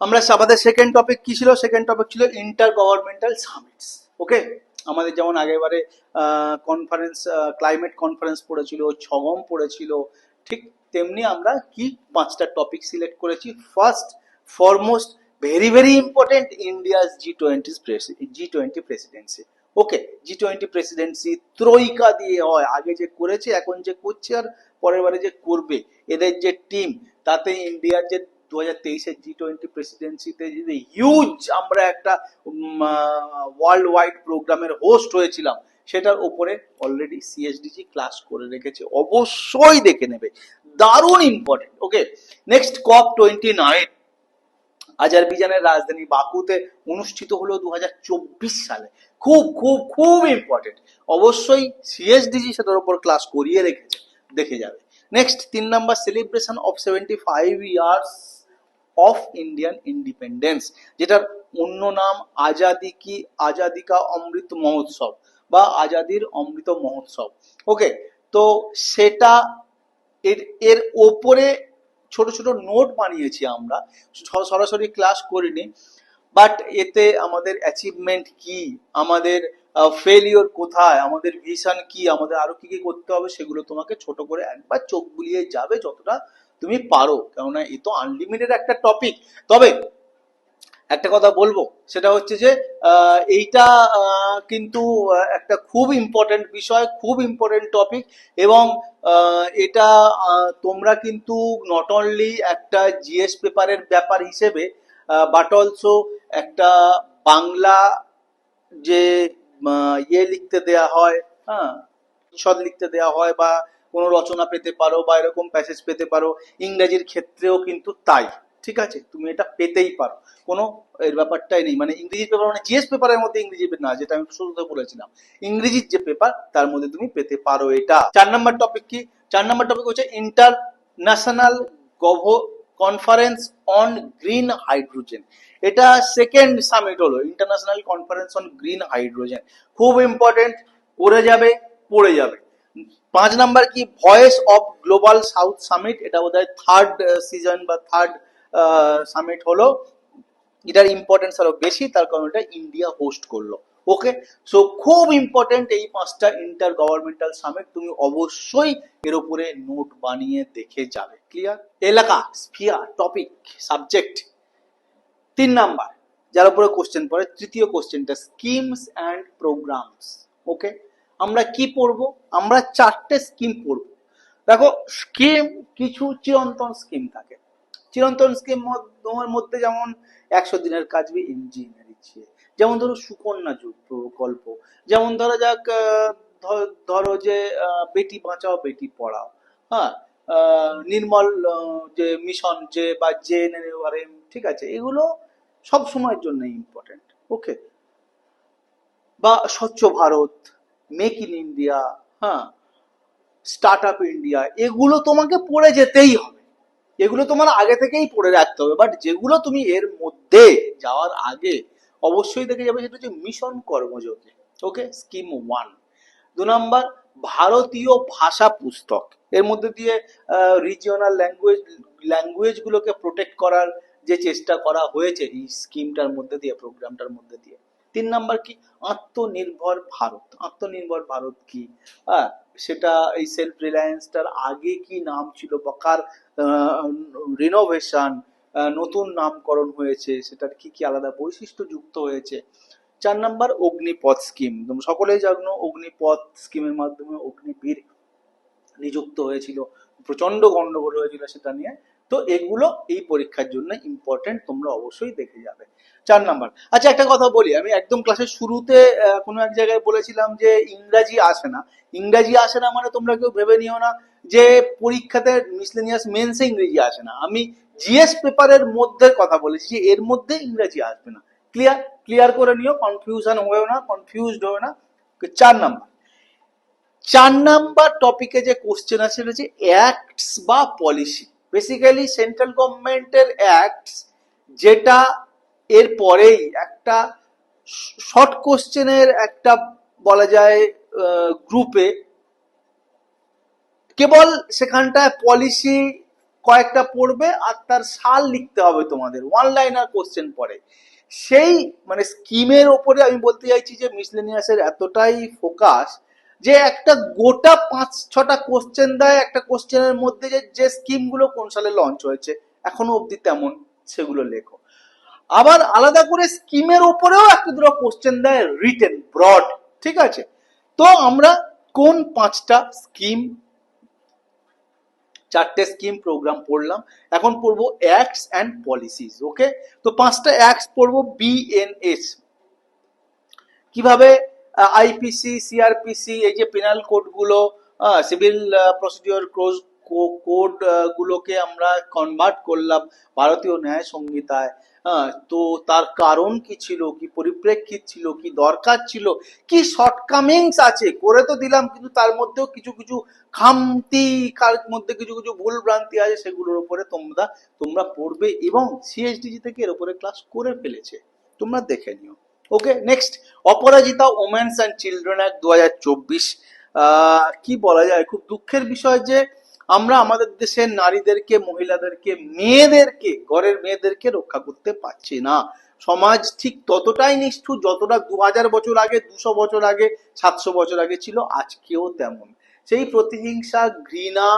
আমরা আমাদের second topic কি ছিল? সেকেন্ড টপিক ছিল ইন্টার গভর্নমেন্টাল সামিটস ওকে আমাদের যেমন আগেবারে কনফারেন্স ক্লাইমেট কনফারেন্স পড়েছিল, ছগম পড়েছিল, ঠিক তেমনি আমরা কি পাঁচটা টপিক সিলেক্ট করেছি? First foremost very very important India's G twenty G twenty presidency okay G twenty presidency troika দিয়ে হয়। আগে যে করেছে, এখন যে করছে আর পরের বারে যে করবে, এদের যে টিম তাতে ইন্ডিয়ার যে দু হাজার তেইশের জি টোয়েন্টি প্রেসিডেন্সিতে যদি হিউজ আমরা একটা ওয়ার্ল্ড ওয়াইড প্রোগ্রামের হোস্ট হয়েছিলাম, সেটার উপরে অলরেডি সিএসডিজি ক্লাস করে রেখেছে। অবশ্যই দেখে নেবে। দারুণ important okay next COP twenty nine আজারবিজানের রাজধানী বাকুতে অনুষ্ঠিত হলো দু হাজার চব্বিশ সালে। খুব খুব খুব ইম্পর্টেন্ট অবশ্যই সিএসডিজি সেটার উপর ক্লাস করিয়ে রেখেছে। দেখে যাবে। নেক্সট তিন number celebration of seventy five years of Indian independence যেটার অন্য নাম আজাদি কি? আজাদি কা অমৃত মহোৎসব বা আজাদির অমৃত মহোৎসব। ওকে তো সেটা এর এর ওপরে ছোট ছোট নোট বানিয়েছি আমরা। সরাসরি ক্লাস করিনি বাট এতে আমাদের অ্যাচিভমেন্ট কি? আমাদের ফেলিওর কোথায়? আমাদের ভিশন কি? আমাদের আরও কি কি করতে হবে সেগুলো তোমাকে ছোট করে একবার চোখ বুলিয়ে যাবে যতটা তুমি পারো। কেননা এ তো আনলিমিটেড একটা টপিক তবে একটা কথা বলব, সেটা হচ্ছে যে এইটা কিন্তু একটা খুব ইম্পর্টেন্ট বিষয়, খুব ইম্পর্টেন্ট টপিক এবং এটা তোমরা কিন্তু নট অনলি একটা জিএস পেপারের ব্যাপার হিসেবে বাট অলসো একটা বাংলা যে ইয়ে লিখতে দেয়া হয় হ্যাঁ সদ লিখতে দেওয়া হয় বা কোনো রচনা পেতে পারো বা এরকম প্যাসেজ পেতে পারো, ইংরেজির ক্ষেত্রেও কিন্তু তাই, ঠিক আছে? তুমি এটা পেতেই পারো। কোনো এর ব্যাপারটাই নেই। মানে ইংরেজি পেপার মানে জিএস পেপারের মধ্যে ইংরেজি না, যেটা আমি শুরুতে বলেছিলাম। ইংরেজির যে পেপার তার মধ্যে তুমি পেতে পারো এটা। চার নাম্বার টপিক কি? চার নাম্বার টপিক হচ্ছে international gov conference on green hydrogen এটা সেকেন্ড সামিট হলো international conference on green hydrogen খুব ইম্পর্টেন্ট করে যাবে, পড়ে যাবে। পাঁচ নাম্বার কি? Voice of global south summit এটা বোধ হয় থার্ড সিজন বা থার্ড সামিট হলো। এটার ইম্পর্টেন্স আরও বেশি, তার কারণ এটা ইন্ডিয়া হোস্ট করল। ওকে সো খুব ইম্পর্টেন্ট এই পাঁচটা ইন্টার গভর্নমেন্টাল সামিট তুমি অবশ্যই এর উপরে নোট বানিয়ে দেখে যাবে। ক্লিয়ার এলাকা স্ফিয়ার টপিক সাবজেক্ট তিন নাম্বার, যার উপরে কোশ্চেন পড়ে, তৃতীয় কোশ্চেনটা স্কিমস অ্যান্ড প্রোগ্রামস ওকে আমরা কি পড়ব? আমরা চারটে স্কিম পড়ব। দেখো স্কিম কিছু চিরন্তন স্কিম থাকে। চিরন্তন স্কিম মধ্যে যেমন একশো দিনের কাজ বি ইঞ্জিনিয়ারিং যেমন ধরো সুকন্যা যুগ প্রকল্প। যেমন ধরো যাক ধরো যে বেটি বাঁচাও, বেটি পড়াও। হ্যাঁ নির্মল যে মিশন যে বা জে এন ঠিক আছে? এগুলো সব সময়ের জন্য ইম্পর্টেন্ট ওকে বা স্বচ্ছ ভারত মেক ইন ইন্ডিয়া হ্যাঁ? স্টার্ট আপ ইন্ডিয়া এগুলো তোমাকে পড়ে যেতেই হবে। এগুলো তোমার আগে থেকেই পড়ে রাখতে হবে। বাট যেগুলো তুমি এর মধ্যে যাওয়ার আগে অবশ্যই দেখে যাবে, সেটা হচ্ছে mission Karmayogi okay scheme one দু নম্বর ভারতীয় ভাষা পুস্তক। এর মধ্যে দিয়ে রিজিওনাল ল্যাঙ্গুয়েজ ল্যাঙ্গুয়েজগুলোকে প্রোটেক্ট করার যে চেষ্টা করা হয়েছে এই স্কিমটার মধ্যে দিয়ে, প্রোগ্রামটার মধ্যে দিয়ে। তিন নাম্বার কি? আত্মনির্ভর ভারত। আত্মনির্ভর ভারত কি? হ্যাঁ সেটা এই সেলফ রিলায়েন্সটার আগে কি নাম ছিল বা কার রিনোভেশন নতুন নামকরণ হয়েছে, সেটার কি কি আলাদা বৈশিষ্ট্য যুক্ত হয়েছে? চার নাম্বার অগ্নিপথ স্কিম সকলেই জানো, অগ্নিপথ স্কিমের মাধ্যমে অগ্নিবীর নিযুক্ত হয়েছিল প্রচণ্ড গন্ডগোল হয়েছিল সেটা নিয়ে। তো এগুলো এই পরীক্ষার জন্য ইম্পর্টেন্ট তোমরা অবশ্যই দেখে যাবে। চার নাম্বার। আচ্ছা একটা কথা বলি, আমি একদম ক্লাসের শুরুতে কোনো এক জায়গায় বলেছিলাম যে ইংরাজি আসে না। ইংরাজি আসে না মানে তোমরা কেউ ভেবে নিও না যে পরীক্ষাতে মিসলেনিয়াস মেন্সে ইংরেজি আসে না। আমি জিএস পেপারের মধ্যে কথা বলেছি যে এর মধ্যে ইংরাজি আসবে না। ক্লিয়ার ক্লিয়ার করে নিও কনফিউশন হয়েও না কনফিউজড হয়েও না। চার নাম্বার। চার নাম্বার টপিকে যে কোশ্চেন আছে সেটা হচ্ছে অ্যাক্টস বা পলিসি বেসিক্যালি সেন্ট্রাল গভর্নমেন্টের অ্যাক্টস যেটা এর পরেই একটা শর্ট কোশ্চেনের একটা বলা যায় গ্রুপে কেবল সেখানটায় পলিসি কয়েকটা পড়বে আর তার সাল লিখতে হবে তোমাদের ওয়ান লাইনার কোশ্চেন পড়ে সেই মানে স্কিমের ওপরে আমি বলতে চাইছি যে মিসলেনিয়াসের এতটাই ফোকাস যে একটা গোটা পাঁচ, ছটা কোশ্চেন দেয়, একটা কোশ্চেনের মধ্যে যে যে স্কিমগুলো কোন সালে লঞ্চ হয়েছে, এখনও অবধি তেমন সেগুলো লেখো। আবার আলাদা করে স্কিমের ওপরেও একটা দুটো কোশ্চেন দেয় রিটেন ব্রড ঠিক আছে? তো আমরা কোন পাঁচটা স্কিম চারটে স্কিম প্রোগ্রাম পড়লাম, এখন পড়ব অ্যাক্টস অ্যান্ড পলিসিস ওকে তো পাঁচটা অ্যাক্টস পড়ব বিএনএস কীভাবে আইপিসি সিআরপিসি এই যে পেনাল কোডগুলো সিভিল প্রসিডিওর ক্রোজ কোড গুলোকে আমরা কনভার্ট করলাম ভারতীয় ন্যায় সংহিতায়। তো তার কারণ কি ছিল? কি পরিপ্রেক্ষিত ছিল? কি দরকার ছিল? কি শর্টকামিংস আছে? করে তো দিলাম, কিন্তু তার মধ্যেও কিছু কিছু খামতি, কার মধ্যে কিছু কিছু ভুল ভ্রান্তি আছে, সেগুলোর উপরে তোমরা তোমরা পড়বে এবং সিএসডিজি থেকে এর উপরে ক্লাস করে ফেলেছে। তোমরা দেখে নিও। Okay next Aparajita women's and children act দু হাজার চব্বিশ কি বলা যায়? খুব দুঃখের বিষয় যে আমরা আমাদের দেশের নারীদেরকে, মহিলাদেরকে, মেয়েদেরকে, ঘরের মেয়েদেরকে রক্ষা করতে পারছি না। সমাজ ঠিক ততটাই নিষ্ঠুর যতটা দু হাজার বছর আগে, দুশো বছর আগে, সাতশো বছর আগে ছিল, আজকেও তেমন। সেই প্রতিহিংসা, ঘৃণা,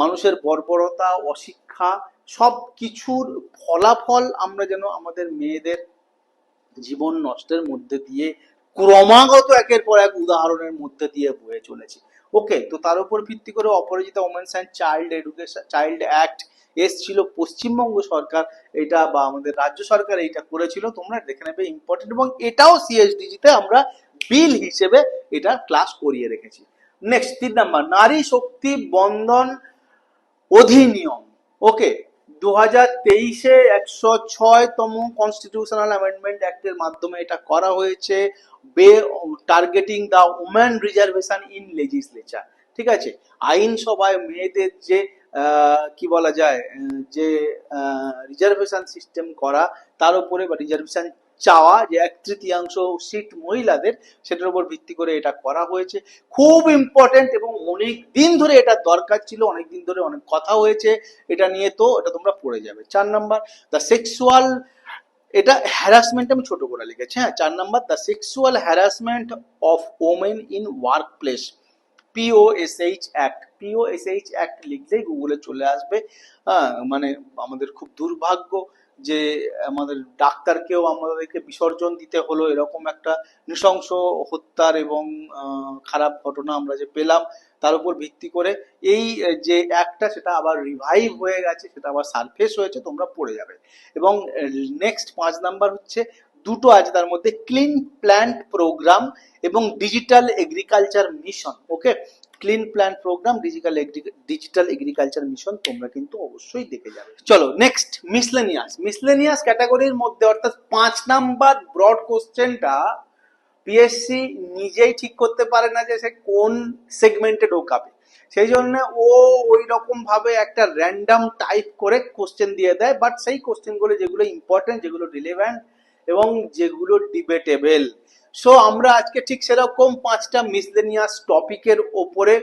মানুষের বর্বরতা, অশিক্ষা সব কিছুর ফলাফল আমরা যেন আমাদের মেয়েদের জীবন নষ্টের মধ্যে দিয়ে ক্রমাগত একের পর এক উদাহরণের মধ্যে দিয়ে বয়ে চলেছে। ওকে তো তার উপর ভিত্তি করে Aparajita women's and child education child act এসছিল। পশ্চিমবঙ্গ সরকার এটা বা আমাদের রাজ্য সরকার এইটা করেছিল। তোমরা দেখে নেবে ইম্পর্টেন্ট এবং এটাও সিএসডিজিতে আমরা বিল হিসেবে এটা ক্লাস করিয়ে রেখেছি। নেক্সট তিন নাম্বার, নারী শক্তি বন্ধন অধিনিয়ম। ওকে দু হাজার তেইশে একশো ছয়তম কনস্টিটিউশনাল অ্যামেন্ডমেন্ট অ্যাক্টের মাধ্যমে এটা করা হয়েছে, by targeting the woman reservation in legislature ঠিক আছে? আইনসভায় মেয়েদের যে কি বলা যায়, যে রিজার্ভেশন সিস্টেম করা, তার উপরে বা রিজার্ভেশন চাওয়া যে এক তৃতীয়াংশ সিট মহিলাদের, সেটার উপর ভিত্তি করে এটা করা হয়েছে। খুব ইম্পর্টেন্ট এবং অনেক দিন ধরে এটা দরকার ছিল, অনেক দিন ধরে অনেক কথা হয়েছে এটা নিয়ে, তো এটা তোমরা পড়ে যাবে। চার নাম্বার দ্য সেক্সুয়াল এটা হ্যারাসমেন্ট আমি ছোট করে লিখেছি হ্যাঁ? চার number the sexual harassment of women in workplace POSH act POSH act লিখলেই গুগলে চলে আসবে হ্যাঁ? মানে আমাদের খুব দুর্ভাগ্য। যে, আমাদের ডাক্তারকেও আমাদেরকে বিসর্জন দিতে হলো, এরকম একটা নৃশংস হত্যার এবং খারাপ ঘটনা আমরা যে পেলাম, তার উপর ভিত্তি করে এই যে অ্যাক্টটা সেটা আবার রিভাইভ হয়ে গেছে, সেটা আবার সারফেস হয়েছে, তোমরা পড়ে যাবে। এবং নেক্সট পাঁচ নাম্বার হচ্ছে, দুটো আছে তার মধ্যে ক্লিন প্ল্যান্ট প্রোগ্রাম এবং digital agriculture mission okay clean plant programme digital digital agriculture mission তোমরা কিন্তু অবশ্যই দেখে যাবে। চলো নেক্সট মিসলেনিয়াস মিসলেনিয়াস ক্যাটাগরির মধ্যে অর্থাৎ পাঁচ নাম্বার ব্রড কোশ্চেনটা পিএসসি নিজেই ঠিক করতে পারে না যে সে কোন সেগমেন্টে ঢোকাবে। সেই জন্য ও ওই রকম ভাবে একটা র্যান্ডাম টাইপ করে কোশ্চেন দিয়ে দেয় বাট সেই কোশ্চেনগুলো যেগুলো ইম্পর্টেন্ট যেগুলো রিলেভেন্ট এবং যেগুলো ডিবেটেবল সো আমরা আজকে ঠিক সেরকম পাঁচটা মিসলেনিয়াস টপিকের ওপরে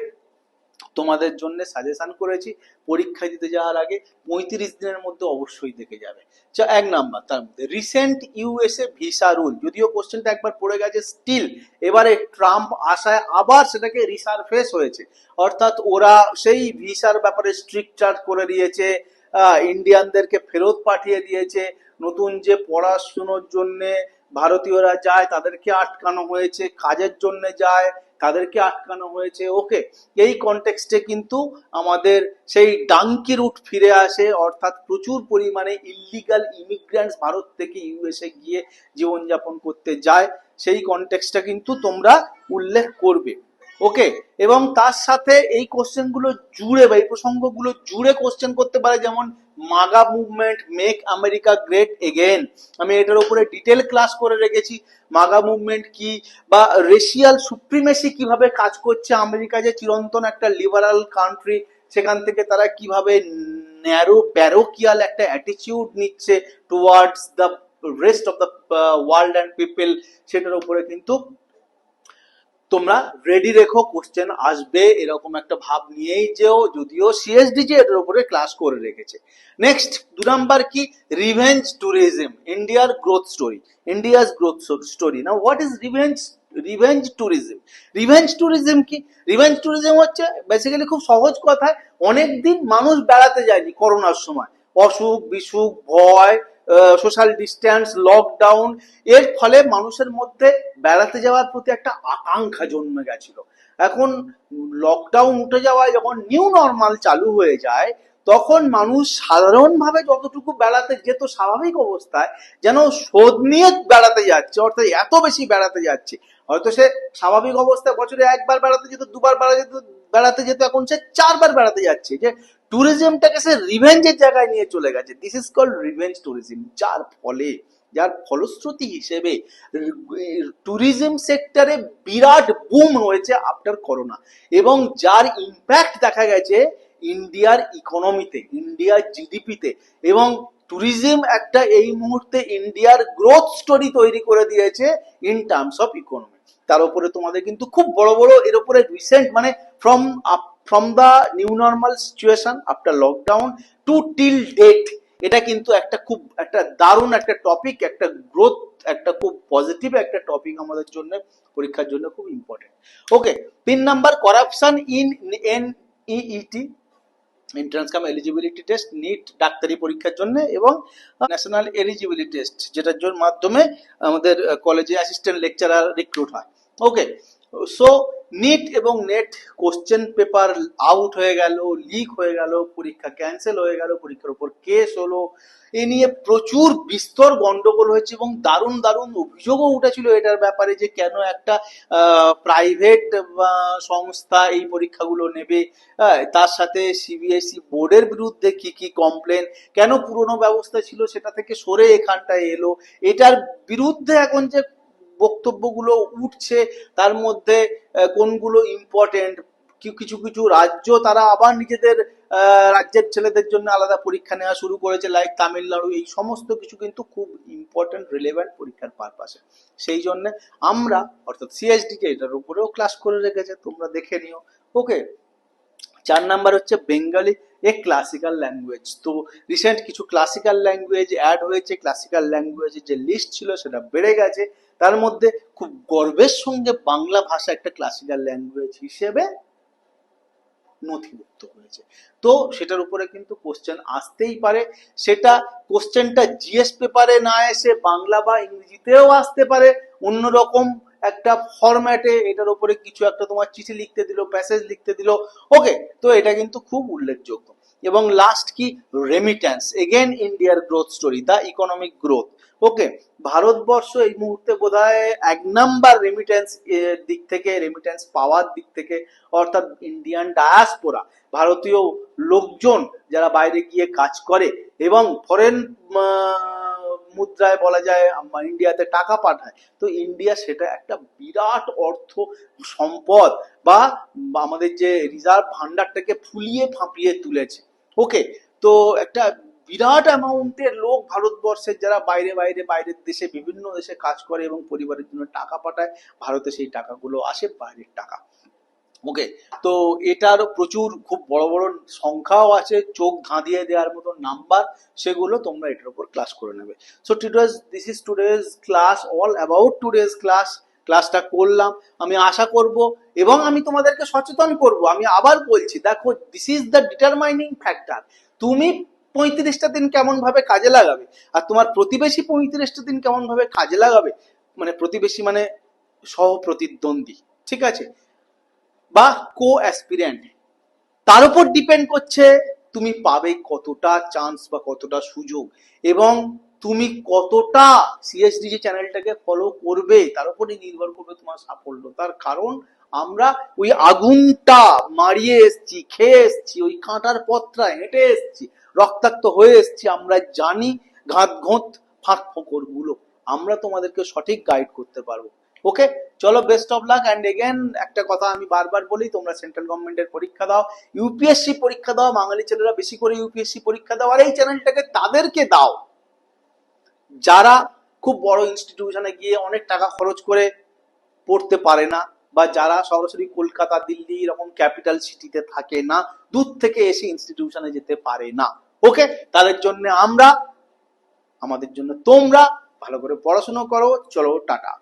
তোমাদের জন্য সাজেশন করেছি। পরীক্ষা দিতে যাওয়ার আগে পঁয়ত্রিশ দিনের মধ্যে অবশ্যই দেখে যাবে। এক নাম্বার, তার মধ্যে রিসেন্ট ইউএসএ ভিসা রুল যদিও কোশ্চেনটা একবার পড়ে গেছে স্টিল এবারে ট্রাম্প আসায় আবার সেটাকে রিসারফেস হয়েছে। অর্থাৎ ওরা সেই ভিসার ব্যাপারে স্ট্রিকচার করে দিয়েছে ইন্ডিয়ানদেরকে ফেরত পাঠিয়ে দিয়েছে। নতুন যে পড়াশুনোর জন্যে ভারতীয়রা যায়, তাদেরকে আটকানো হয়েছে, কাজের জন্য যায়, তাদেরকে আটকানো হয়েছে। ওকে, এই কনটেক্সটে কিন্তু আমাদের সেই ডাঙ্কি রুট ফিরে আসে, অর্থাৎ প্রচুর পরিমাণে ইলিগাল ইমিগ্রেন্টস ভারত থেকে ইউএসএ গিয়ে জীবনযাপন করতে যায়। সেই কনটেক্সটটা কিন্তু তোমরা উল্লেখ করবে। ওকে, এবং তার সাথে এই কোশ্চেনগুলো জুড়ে বা এই প্রসঙ্গগুলো জুড়ে কোশ্চেন করতে পারে, যেমন MAGA movement make America great again আমি এটার উপরে ডিটেল ক্লাস করে রেখেছি মাগা মুভমেন্ট কি বা রেশিয়াল সুপ্রিমেসি কীভাবে কাজ করছে, আমেরিকা যে চিরন্তন একটা লিবারাল কান্ট্রি সেখান থেকে তারা কীভাবে ন্যারো প্যারোকিয়াল একটা অ্যাটিটিউড নিচ্ছে towards the rest of the world and people সেটার উপরে কিন্তু তোমরা রেডি রেখো কোশ্চেন আসবে এরকম একটা ভাব নিয়েই যেও, যদিও সিএসডিজি এটার উপরে ক্লাস করে রেখেছে। নেক্সট দু নাম্বার কি? রিভেঞ্জ ট্যুরিজম ইন্ডিয়ার growth story India's growth story না what is revenge revenge tourism revenge tourism কি? রিভেঞ্জ ট্যুরিজম হচ্ছে বেসিক্যালি খুব সহজ কথায় অনেক দিন মানুষ বেড়াতে যায়নি করোনার সময়। অসুখ, বিসুখ, ভয় সোশ্যাল ডিস্ট্যান্স লকডাউন এর ফলে মানুষের মধ্যে বেড়াতে যাওয়ার প্রতি একটা আকাঙ্ক্ষা জন্মে গেছিল। এখন লকডাউন উঠে যাওয়ায় যখন নিউ নর্মাল চালু হয়ে যায়, তখন মানুষ সাধারণভাবে যতটুকু বেড়াতে যেত স্বাভাবিক অবস্থায়, যেন শোধ নিয়ে বেড়াতে যাচ্ছে, অর্থাৎ এত বেশি বেড়াতে যাচ্ছে। হয়তো সে স্বাভাবিক অবস্থায় বছরে একবার বেড়াতে যেত, দুবার বেড়াতে যেত বেড়াতে যেত, এখন সে চারবার বেড়াতে যাচ্ছে। যে ট্যুরিজমটাকে সে রিভেঞ্জের জায়গায় নিয়ে চলে গেছে। This is called revenge tourism যার ফলে, যার ফলশ্রুতি হিসেবে ট্যুরিজম সেক্টরে বিরাট বুম হয়েছে আফটার করোনা এবং যার ইম্প্যাক্ট দেখা গেছে ইন্ডিয়ার ইকোনমিতে ইন্ডিয়ার জিডিপিতে এবং ট্যুরিজম একটা এই মুহূর্তে ইন্ডিয়ার গ্রোথ স্টোরি তৈরি করে দিয়েছে ইন টার্মস অফ ইকোনমি তার উপরে তোমাদের কিন্তু খুব বড় বড়, এর উপরে রিসেন্ট মানে from from the new normal situation after lockdown to till date এটা কিন্তু একটা খুব, একটা দারুণ একটা টপিক একটা গ্রোথ একটা খুব পজিটিভ একটা টপিক আমাদের জন্য, পরীক্ষার জন্য খুব ইম্পর্টেন্ট ওকে তিন number corruption in NEET entrance cum eligibility test NEET ডাক্তারি পরীক্ষার জন্য এবং ন্যাশনাল এলিজিবিলিটি টেস্ট যেটার মাধ্যমে আমাদের কলেজে অ্যাসিস্ট্যান্ট লেকচারার রিক্রুট হয়। ওকে সো নিট এবং নেট কোশ্চেন পেপার আউট হয়ে গেল লিক হয়ে গেল, পরীক্ষা ক্যান্সেল হয়ে গেল, পরীক্ষার উপর কেস হলো। এ নিয়ে প্রচুর বিস্তর গন্ডগোল হয়েছে এবং দারুণ দারুণ অভিযোগও উঠেছিল এটার ব্যাপারে যে কেন একটা প্রাইভেট সংস্থা এই পরীক্ষাগুলো নেবে। তার সাথে সিবিএসই বোর্ডের বিরুদ্ধে কি কি কমপ্লেন কেন পুরনো ব্যবস্থা ছিল? সেটা থেকে সরে এখানটায় এলো। এটার বিরুদ্ধে এখন যে বক্তব্যগুলো উঠছে, তার মধ্যে কোনগুলো ইম্পর্টেন্ট কিছু কিছু রাজ্য তারা আবার নিজেদের রাজ্যের ছেলেদের জন্য আলাদা পরীক্ষা নেওয়া শুরু করেছে লাইক তামিলনাড়ু, এই সমস্ত কিছু কিন্তু খুব ইম্পর্টেন্ট রিলেভেন্ট পরীক্ষার পারপাসে সেই জন্য আমরা, অর্থাৎ সিএসডি কে এটার উপরেও ক্লাস করে রেখেছে, তোমরা দেখে নিও। ওকে চার নাম্বার হচ্ছে বেঙ্গলি এ ক্লাসিক্যাল ল্যাঙ্গুয়েজ তো রিসেন্ট কিছু ক্লাসিক্যাল ল্যাঙ্গুয়েজ অ্যাড হয়েছে ক্লাসিক্যাল ল্যাঙ্গুয়েজের যে লিস্ট ছিল, সেটা বেড়ে গেছে। তার মধ্যে খুব গর্বের সঙ্গে বাংলা ভাষা একটা ক্লাসিক্যাল ল্যাঙ্গুয়েজ হিসেবে নথিভুক্ত হয়েছে। তো সেটার উপরে কিন্তু কোশ্চেন আসতেই পারে। সেটা কোশ্চেনটা জিএস পেপারে না এসে বাংলা বা ইংরেজিতেও আসতে পারে। অন্যরকম একটা ফরম্যাটে এটার উপরে কিছু একটা তোমার চিঠি লিখতে দিল প্যাসেজ লিখতে দিল। ওকে তো এটা কিন্তু খুব উল্লেখযোগ্য। এবং লাস্ট কি? রেমিট্যান্স এগেন ইন্ডিয়ার growth story the economic growth okay Bharatvarsha এই মুহূর্তে বোধহয় এক নাম্বার রেমিটেন্স দিক থেকে রেমিটেন্স পাওয়ার দিক থেকে, অর্থাৎ ইন্ডিয়ান ডায়াসপোরা ভারতীয় লোকজন যারা বাইরে গিয়ে কাজ করে এবং ফরেন মুদ্রায় বলা যায় ইন্ডিয়াতে টাকা পাঠায়, তো ইন্ডিয়া সেটা একটা বিরাট অর্থ সম্পদ বা আমাদের যে রিজার্ভ ভান্ডারটাকে ফুলিয়ে ফাঁপিয়ে তুলেছে। ওকে তো একটা বিরাট অ্যামাউন্টের লোক ভারতবর্ষের যারা বাইরে বাইরে বাইরের দেশে বিভিন্ন দেশে কাজ করে এবং পরিবারের জন্য টাকা পাঠায়, ভারতে সেই টাকাগুলো আসে বাইরের টাকা। ওকে তো এটার প্রচুর খুব বড় বড় সংখ্যাও আছে, চোখ ধাঁধিয়ে দেওয়ার মতো নাম্বার সেগুলো তোমরা এটার উপর ক্লাস করে নেবে। So today's this is today's class all about today's class ক্লাসটা করলাম। আমি আশা করব এবং আমি তোমাদেরকে সচেতন করব। আমি আবার বলছি, দেখো this is the determining factor তুমি পঁয়ত্রিশটা দিন কেমন ভাবে কাজে লাগাবে? আর তোমার প্রতিবেশী পঁয়ত্রিশটা দিন কেমন ভাবে কাজে লাগাবে? মানে প্রতিবেশী মানে সহ প্রতিদ্বন্দ্বী ঠিক আছে? বা কো অ্যাসপিরেন্ট তার উপর ডিপেন্ড করছে তুমি পাবে কতটা চান্স বা কতটা সুযোগ এবং তুমি কতটা সিএসডি যে চ্যানেলটাকে ফলো করবে, তার উপরই নির্ভর করবে তোমার সাফল্য। তার কারণ, আমরা ওই আগুনটা মারিয়ে এসছি, খেয়ে এসছি, ওই কাঁটার পত্রায় হেঁটে এসছি। রক্তাক্ত হয়ে এসছি আমরা জানি, ঘাত ঘোঁত, ফাঁক ফোকরগুলো। আমরা তোমাদেরকে সঠিক গাইড করতে পারব। ওকে চলো best of luck and again একটা কথা আমি বারবার বলি, তোমরা সেন্ট্রাল গভর্নমেন্টের পরীক্ষা দাও ইউপিএসসি পরীক্ষা দাও, বাঙালি ছেলেরা বেশি করে ইউপিএসসি পরীক্ষা দাও, আর এই চ্যানেলটাকে তাদেরকে দাও। যারা খুব বড় ইনস্টিটিউশনে গিয়ে অনেক টাকা খরচ করে পড়তে পারে না, বা যারা সরাসরি কলকাতা, দিল্লি, এরকম ক্যাপিটাল সিটিতে থাকে না, দূর থেকে এসে ইনস্টিটিউশনে যেতে পারে না। ওকে? তাদের জন্য আমরা আমাদের জন্য তোমরা ভালো করে পড়াশোনা করো চলো টাটা।